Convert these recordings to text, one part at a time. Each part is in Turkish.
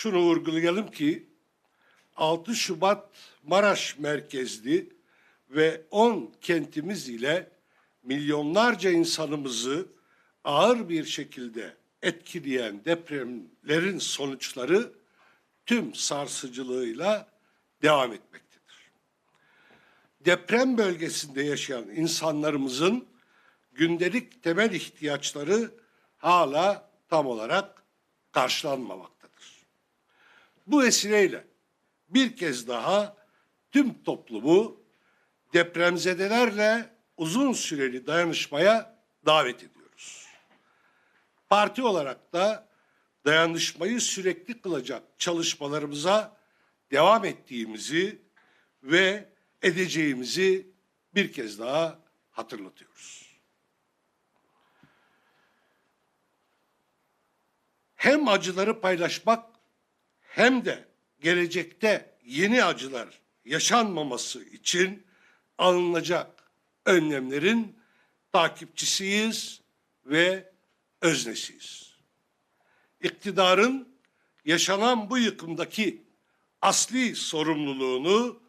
şunu vurgulayalım ki 6 Şubat Maraş merkezli ve 10 kentimiz ile milyonlarca insanımızı ağır bir şekilde etkileyen depremlerin sonuçları tüm sarsıcılığıyla devam etmektedir. Deprem bölgesinde yaşayan insanlarımızın gündelik temel ihtiyaçları hala tam olarak karşılanmamaktadır. Bu vesileyle bir kez daha tüm toplumu depremzedelerle uzun süreli dayanışmaya davet ediyoruz. Parti olarak da dayanışmayı sürekli kılacak çalışmalarımıza devam ettiğimizi ve edeceğimizi bir kez daha hatırlatıyoruz. Hem acıları paylaşmak hem de gelecekte yeni acılar yaşanmaması için alınacak önlemlerin takipçisiyiz ve öznesiyiz. İktidarın yaşanan bu yıkımdaki asli sorumluluğunu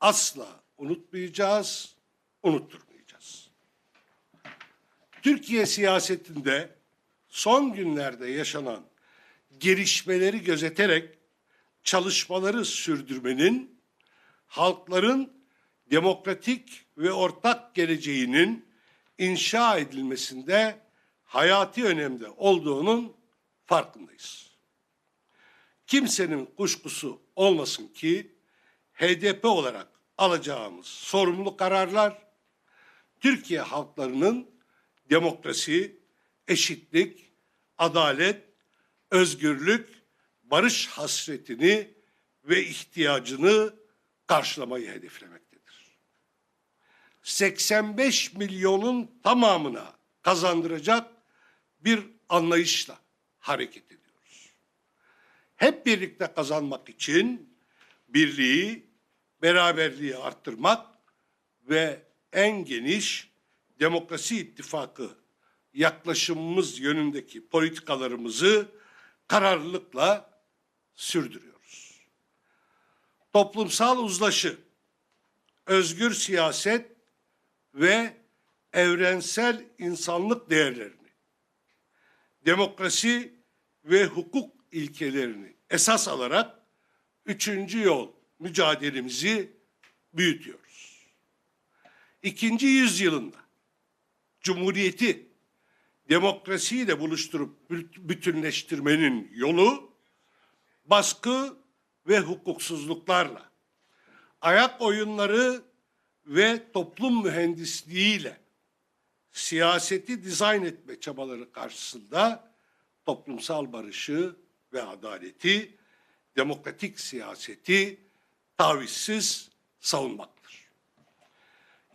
asla unutmayacağız, unutturmayacağız. Türkiye siyasetinde son günlerde yaşanan gelişmeleri gözeterek çalışmaları sürdürmenin halkların demokratik ve ortak geleceğinin inşa edilmesinde hayati önemde olduğunun farkındayız. Kimsenin kuşkusu olmasın ki HDP olarak alacağımız sorumlu kararlar Türkiye halklarının demokrasi, eşitlik, adalet, özgürlük, barış hasretini ve ihtiyacını karşılamayı hedeflemektedir. 85 milyonun tamamına kazandıracak bir anlayışla hareket ediyoruz. Hep birlikte kazanmak için birliği, beraberliği arttırmak ve en geniş demokrasi ittifakı yaklaşımımız yönündeki politikalarımızı kararlılıkla sürdürüyoruz. Toplumsal uzlaşı, özgür siyaset ve evrensel insanlık değerlerini, demokrasi ve hukuk ilkelerini esas alarak üçüncü yol mücadelemizi büyütüyoruz. İkinci yüzyılında Cumhuriyeti demokrasiyle buluşturup bütünleştirmenin yolu baskı ve hukuksuzluklarla, ayak oyunları ve toplum mühendisliğiyle siyaseti dizayn etme çabaları karşısında toplumsal barışı ve adaleti, demokratik siyaseti tavizsiz savunmaktır.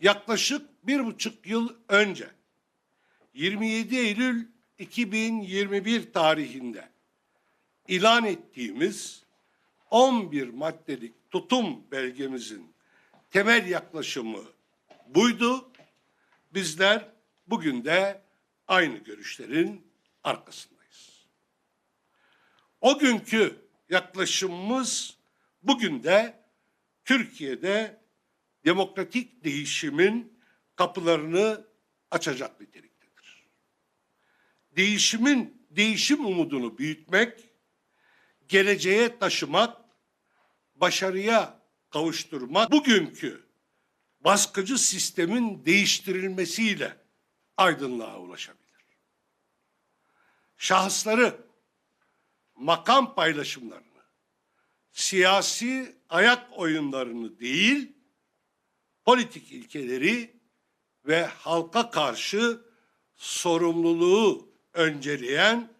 Yaklaşık bir buçuk yıl önce 27 Eylül 2021 tarihinde ilan ettiğimiz 11 maddelik tutum belgemizin temel yaklaşımı buydu. Bizler bugün de aynı görüşlerin arkasındayız. O günkü yaklaşımımız bugün de Türkiye'de demokratik değişimin kapılarını açacak niteliktedir. Değişimin değişim umudunu büyütmek, geleceğe taşımak, başarıya kavuşturmak bugünkü baskıcı sistemin değiştirilmesiyle aydınlığa ulaşabilir. Şahısları, makam paylaşımlarını, siyasi ayak oyunlarını değil, politik ilkeleri ve halka karşı sorumluluğu önceleyen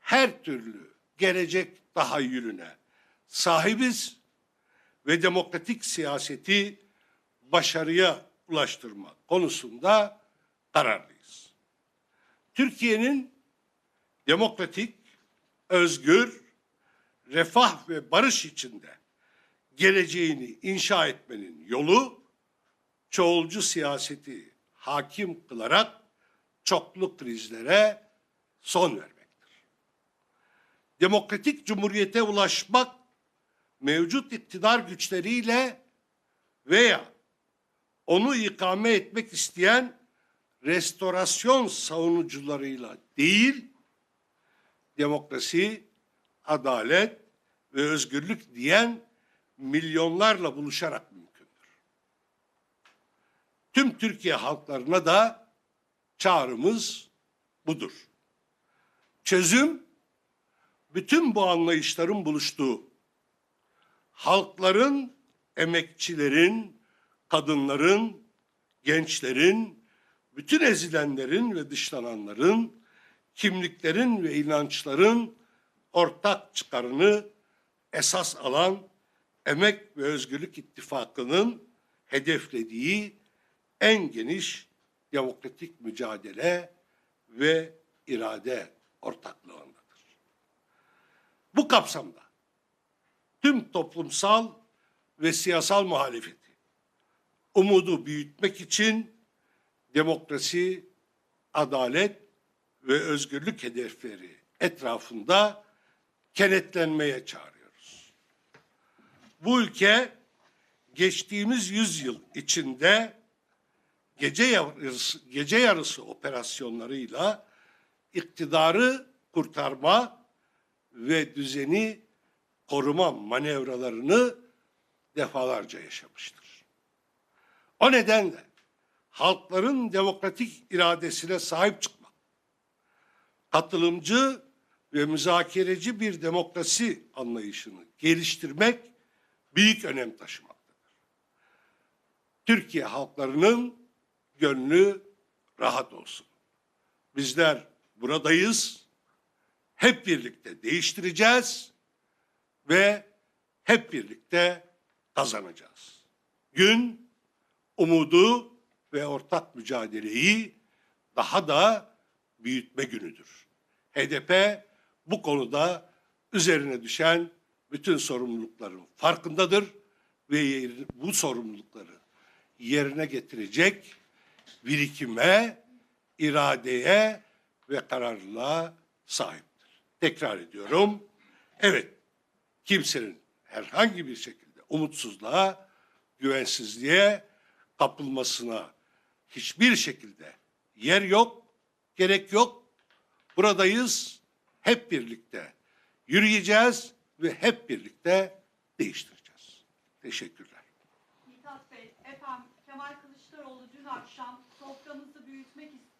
her türlü gelecek tahayyülüne sahibiz ve demokratik siyaseti başarıya ulaştırma konusunda kararlıyız. Türkiye'nin demokratik, özgür, refah ve barış içinde geleceğini inşa etmenin yolu çoğulcu siyaseti hakim kılarak çoklu krizlere son vermektir. Demokratik cumhuriyete ulaşmak mevcut iktidar güçleriyle veya onu ikame etmek isteyen restorasyon savunucularıyla değil, demokrasi, adalet ve özgürlük diyen milyonlarla buluşarak mümkündür. Tüm Türkiye halklarına da çağrımız budur. Çözüm, bütün bu anlayışların buluştuğu, halkların, emekçilerin, kadınların, gençlerin, bütün ezilenlerin ve dışlananların, kimliklerin ve inançların ortak çıkarını esas alan Emek ve Özgürlük İttifakı'nın hedeflediği en geniş demokratik mücadele ve irade ortaklığındadır. Bu kapsamda tüm toplumsal ve siyasal muhalefeti umudu büyütmek için demokrasi, adalet ve özgürlük hedefleri etrafında kenetlenmeye çağırıyoruz. Bu ülke geçtiğimiz yüzyıl içinde gece yarısı, gece yarısı operasyonlarıyla iktidarı kurtarma ve düzeni koruma manevralarını defalarca yaşamıştır. O nedenle halkların demokratik iradesine sahip çıkmak, katılımcı ve müzakereci bir demokrasi anlayışını geliştirmek büyük önem taşımaktadır. Türkiye halklarının gönlü rahat olsun. Bizler buradayız. Hep birlikte değiştireceğiz ve hep birlikte kazanacağız. Gün umudu ve ortak mücadeleyi daha da büyütme günüdür. HDP bu konuda üzerine düşen bütün sorumlulukların farkındadır ve bu sorumlulukları yerine getirecek birikime, iradeye ve kararlılığa sahiptir. Tekrar ediyorum. Evet, kimsenin herhangi bir şekilde umutsuzluğa, güvensizliğe kapılmasına hiçbir şekilde yer yok, gerek yok. Buradayız, hep birlikte yürüyeceğiz ve hep birlikte değiştireceğiz. Teşekkürler. Mithat Bey, efendim Kemal Kılıçdaroğlu dün akşam soframızı büyütmek dedi.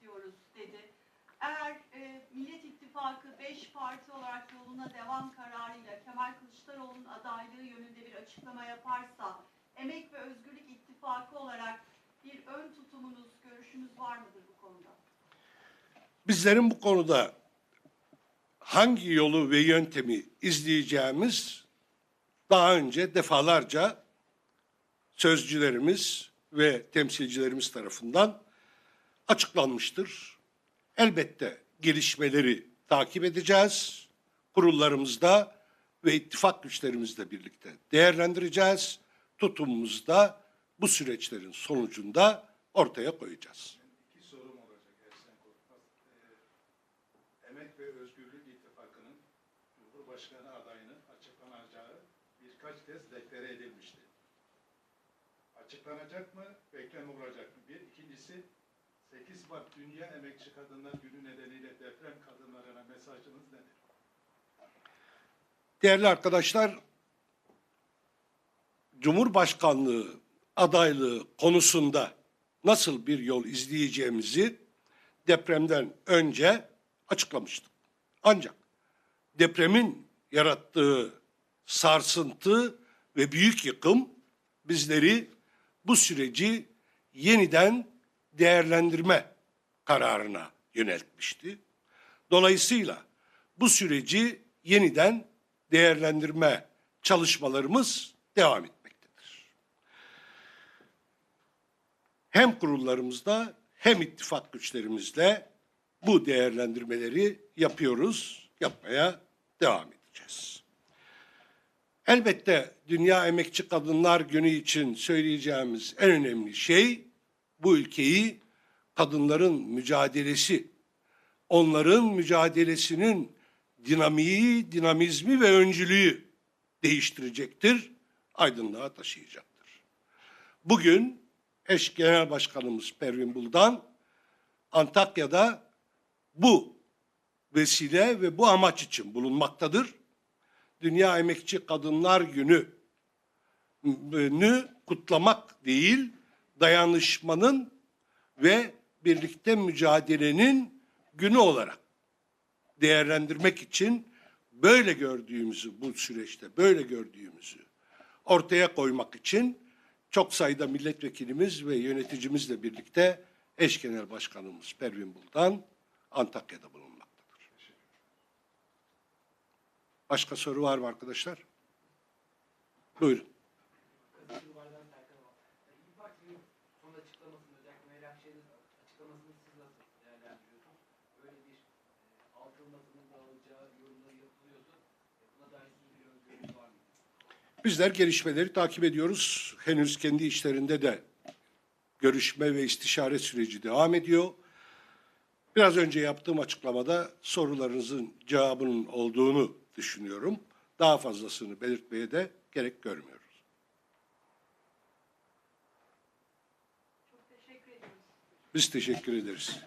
Eğer e, Millet İttifakı 5 parti olarak yoluna devam kararıyla Kemal Kılıçdaroğlu'nun adaylığı yönünde bir açıklama yaparsa Emek ve Özgürlük İttifakı olarak bir ön tutumunuz, görüşünüz var mıdır bu konuda? Bizlerin bu konuda hangi yolu ve yöntemi izleyeceğimiz daha önce defalarca sözcülerimiz ve temsilcilerimiz tarafından açıklanmıştır. Elbette gelişmeleri takip edeceğiz. Kurullarımızda ve ittifak güçlerimizle birlikte değerlendireceğiz. Tutumumuzu da bu süreçlerin sonucunda ortaya koyacağız. İki sorum olacak. Ee, Emek ve Özgürlük İttifakı'nın Cumhurbaşkanı adayının açıklanacağı birkaç kez deklare edilmişti. Açıklanacak mı, bekleme olacak mı? Bir. İkincisi, 8 Mart Dünya Emekçi Kadınlar Günü nedeniyle deprem kadınlarına mesajınız nedir? Değerli arkadaşlar, Cumhurbaşkanlığı adaylığı konusunda nasıl bir yol izleyeceğimizi depremden önce açıklamıştım. Ancak depremin yarattığı sarsıntı ve büyük yıkım bizleri bu süreci yeniden değerlendirme kararına yöneltmişti. Dolayısıyla bu süreci yeniden değerlendirme çalışmalarımız devam etmektedir. Hem kurullarımızda hem ittifak güçlerimizle bu değerlendirmeleri yapıyoruz, yapmaya devam edeceğiz. Elbette Dünya Emekçi Kadınlar Günü için söyleyeceğimiz en önemli şey bu ülkeyi kadınların mücadelesi, onların mücadelesinin dinamiği, dinamizmi ve öncülüğü değiştirecektir, aydınlığa taşıyacaktır. Bugün eş genel başkanımız Pervin Buldan Antakya'da bu vesile ve bu amaç için bulunmaktadır. Dünya Emekçi Kadınlar Günü nü kutlamak değil, dayanışmanın ve birlikte mücadelenin günü olarak değerlendirmek için böyle gördüğümüzü bu süreçte böyle gördüğümüzü ortaya koymak için çok sayıda milletvekilimiz ve yöneticimizle birlikte eş genel başkanımız Pervin Buldan Antakya'da bulunmaktadır. Başka soru var mı arkadaşlar? Buyurun. Bizler gelişmeleri takip ediyoruz. Henüz kendi işlerinde de görüşme ve istişare süreci devam ediyor. Biraz önce yaptığım açıklamada sorularınızın cevabının olduğunu düşünüyorum. Daha fazlasını belirtmeye de gerek görmüyoruz. Biz teşekkür ederiz.